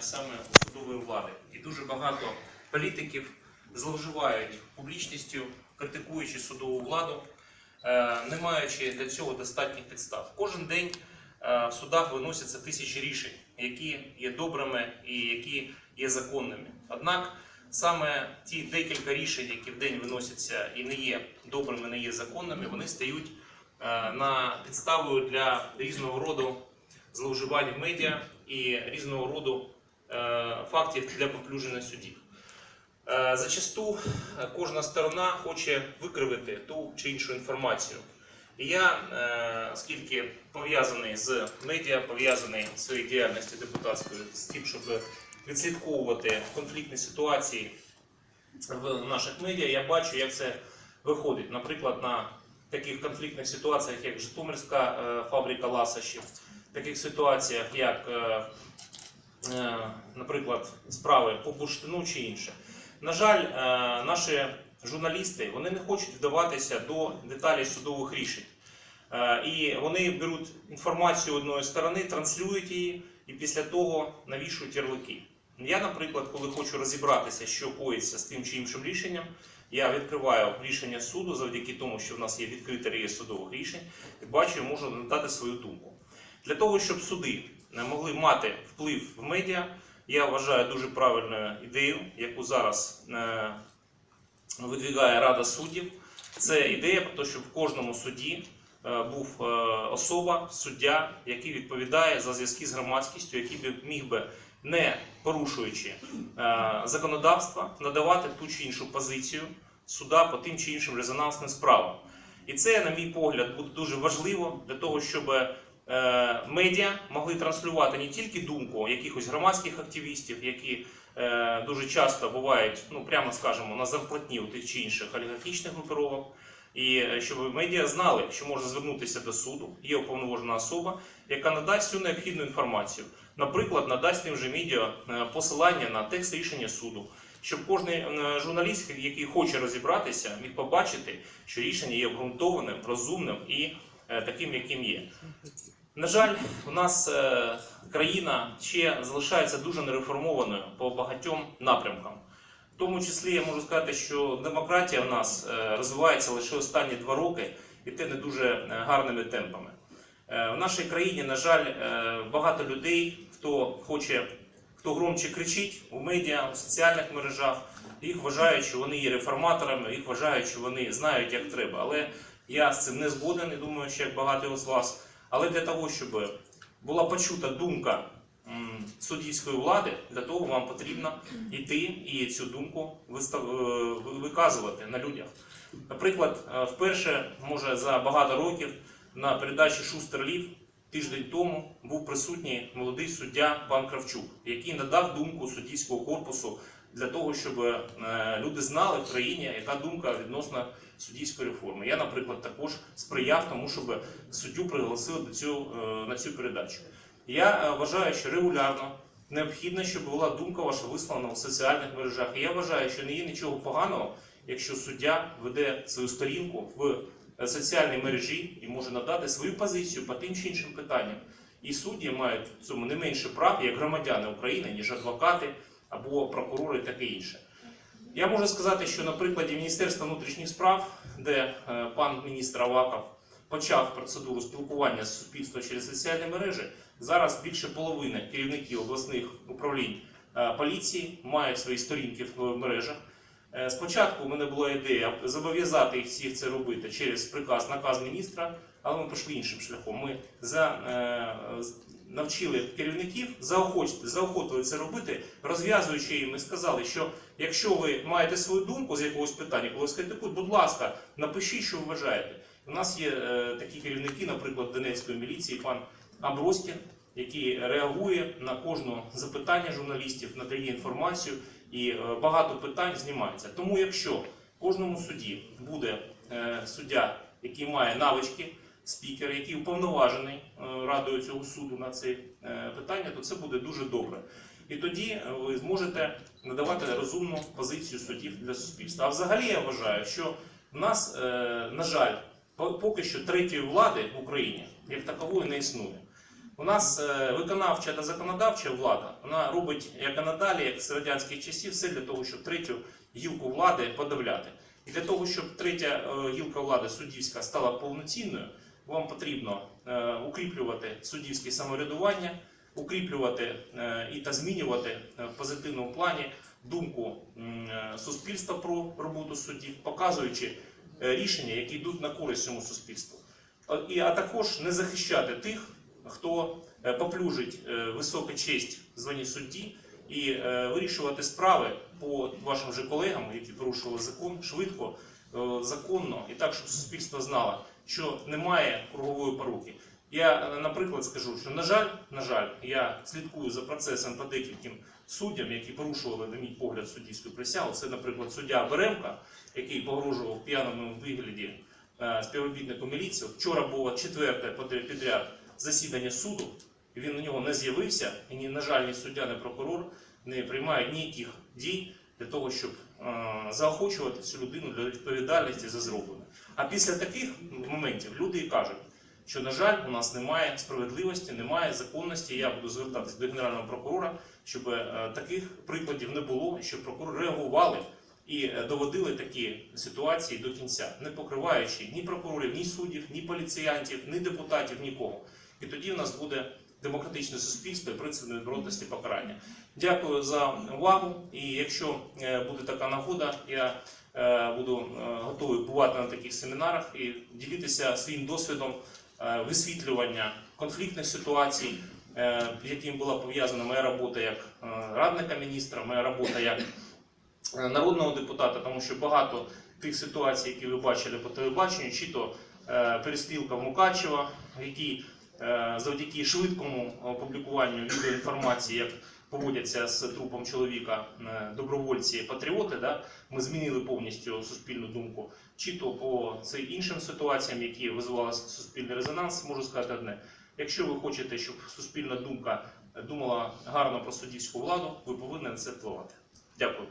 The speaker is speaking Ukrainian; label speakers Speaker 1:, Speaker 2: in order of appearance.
Speaker 1: саме судової влади. І дуже багато політиків зловживають публічністю, критикуючи судову владу, е, не маючи для цього достатніх підстав. Кожен день е, в судах виносяться тисячі рішень, які є добрими і які є законними. Однак саме ті декілька рішень, які в день виносяться і не є добрими, не є законними, вони стають е, на підставою для різного роду зловживань в медіа і різного роду е, фактів для поплюження судів. Е, Зачасту е, кожна сторона хоче викривити ту чи іншу інформацію. І я, оскільки пов'язаний з медіа, пов'язаний в своїй діяльності депутатською з тим, щоб відслідковувати конфліктні ситуації в наших медіа, я бачу, як це виходить. Наприклад, на таких конфліктних ситуаціях, як Житомирська фабрика ласощів, таких ситуаціях, як, е, е, наприклад, справи по бурштину чи інше. На жаль, е, наші журналісти вони не хочуть вдаватися до деталей судових рішень. І вони беруть інформацію одної сторони, транслюють її і після того навішують ярлики. Я, наприклад, коли хочу розібратися, що коїться з тим чи іншим рішенням, я відкриваю рішення суду завдяки тому, що в нас є відкритий реєстр судових рішень, і бачу, можу надати свою думку. Для того, щоб суди могли мати вплив в медіа, я вважаю дуже правильною ідею, яку зараз е, видвігає Рада суддів. Це ідея про те, щоб в кожному суді е, був е, особа, суддя, який відповідає за зв'язки з громадськістю, який би міг би, не порушуючи законодавства, надавати ту чи іншу позицію суда по тим чи іншим резонансним справам. І це, на мій погляд, буде дуже важливо для того, щоб медіа могли транслювати не тільки думку якихось громадських активістів, які е, дуже часто бувають, ну прямо скажемо, на зарплатні у тих чи інших олігархічних групировок. І е, щоб медіа знали, що можна звернутися до суду, є уповноважена особа, яка надасть всю необхідну інформацію. Наприклад, надасть тим же медіа е, посилання на текст рішення суду, щоб кожен е, журналіст, який хоче розібратися, міг побачити, що рішення є обґрунтованим, розумним і е, таким, яким є. На жаль, у нас е, країна ще залишається дуже нереформованою по багатьом напрямкам. В тому числі я можу сказати, що демократія в нас е, розвивається лише останні два роки, і те не дуже е, гарними темпами. В нашій країні, на жаль, багато людей, хто хоче, хто громче кричить у медіа, у соціальних мережах, їх вважають, що вони є реформаторами, їх вважають, що вони знають, як треба. Але я з цим не згоден і думаю, що як багато з вас. Але для того, щоб була почута думка суддівської влади, для того вам потрібно йти і цю думку е, виказувати на людях. Наприклад, е, вперше, може, за багато років на передачі Шустер Лів тиждень тому був присутній молодий суддя пан Кравчук, який надав думку суддівського корпусу для того, щоб е, люди знали в країні, яка думка відносно суддівської реформи. Я, наприклад, також сприяв тому, щоб суддю пригласили до цього, е, на цю передачу. Я е, вважаю, що регулярно необхідно, щоб була думка ваша висловлена в соціальних мережах. І я вважаю, що не є нічого поганого, якщо суддя веде свою сторінку в соціальній мережі і може надати свою позицію по тим чи іншим питанням. І судді мають в цьому не менше прав, як громадяни України, ніж адвокати або прокурори, і таке інше. Я можу сказати, що на прикладі Міністерства внутрішніх справ, де е, пан міністр Аваков почав процедуру спілкування з суспільством через соціальні мережі, зараз більше половини керівників обласних управлінь е, поліції мають свої сторінки в мережах. Е, Спочатку у мене була ідея зобов'язати їх всіх це робити через приказ, наказ міністра, але ми пішли іншим шляхом. Ми за, е, навчили керівників заохочити, заохотили це робити, розв'язуючи їм, ми сказали, що якщо ви маєте свою думку з якогось питання, коли скритикують, будь ласка, напишіть, що вважаєте. У нас є е, такі керівники, наприклад, Донецької міліції, пан Аброськін, який реагує на кожне запитання журналістів, надає інформацію, і е, багато питань знімається. Тому, якщо кожному суді буде е, суддя, який має навички, спікер, який уповноважений е, радою цього суду на е, питання, то це буде дуже добре. І тоді ви зможете надавати розумну позицію суддів для суспільства. А взагалі я вважаю, що в нас, на жаль, поки що третьої влади в Україні як такової не існує. У нас е, виконавча та законодавча влада вона робить як і надалі, як з радянських часів, все для того, щоб третю гілку влади подавляти. І для того, щоб третя е, гілка влади суддівська стала повноцінною, вам потрібно е, укріплювати суддівське самоврядування, укріплювати і та змінювати в позитивному плані думку суспільства про роботу суддів, показуючи рішення, які йдуть на користь цьому суспільству. А також не захищати тих, хто е, поплюжить е, високу честь в званні судді, і е, вирішувати справи по вашим же колегам, які порушували закон, швидко, законно, і так, щоб суспільство знало, що немає кругової поруки. Я, наприклад, скажу, що на жаль, на жаль, я слідкую за процесом по декільким суддям, які порушували, на мій погляд, суддівську присягу. Це, наприклад, суддя Беремка, який погрожував п'яному вигляді співробітнику міліції. Вчора було четверте підряд засідання суду. і Він на нього не з'явився, і ні, на жаль, ні суддя, ні прокурор не приймають ніяких дій для того, щоб заохочувати цю людину для відповідальності за зроблене. А після таких моментів люди і кажуть, що, на жаль, у нас немає справедливості, немає законності. Я буду звертатись до генерального прокурора, щоб е, таких прикладів не було, щоб прокурори реагували і е, доводили такі ситуації до кінця, не покриваючи ні прокурорів, ні суддів, ні поліціянтів, ні депутатів, нікого. І тоді у нас буде демократичне суспільство і принцип невідворотності покарання. Дякую за увагу. І якщо е, буде така нагода, я е, буду е, готовий бувати на таких семінарах і ділитися своїм досвідом висвітлювання конфліктних ситуацій, е, яким була пов'язана моя робота як радника міністра, моя робота як народного депутата, тому що багато тих ситуацій, які ви бачили по телебаченню, чи то перестрілка в Мукачево, в якій е, завдяки швидкому опублікуванню відеоінформації, як поводяться з трупом чоловіка е, добровольці патріоти, да, ми змінили повністю суспільну думку. Чи то по цим іншим ситуаціям, які визивали суспільний резонанс, можу сказати одне. Якщо ви хочете, щоб суспільна думка думала гарно про суддівську владу, ви повинні це впливати. Дякую.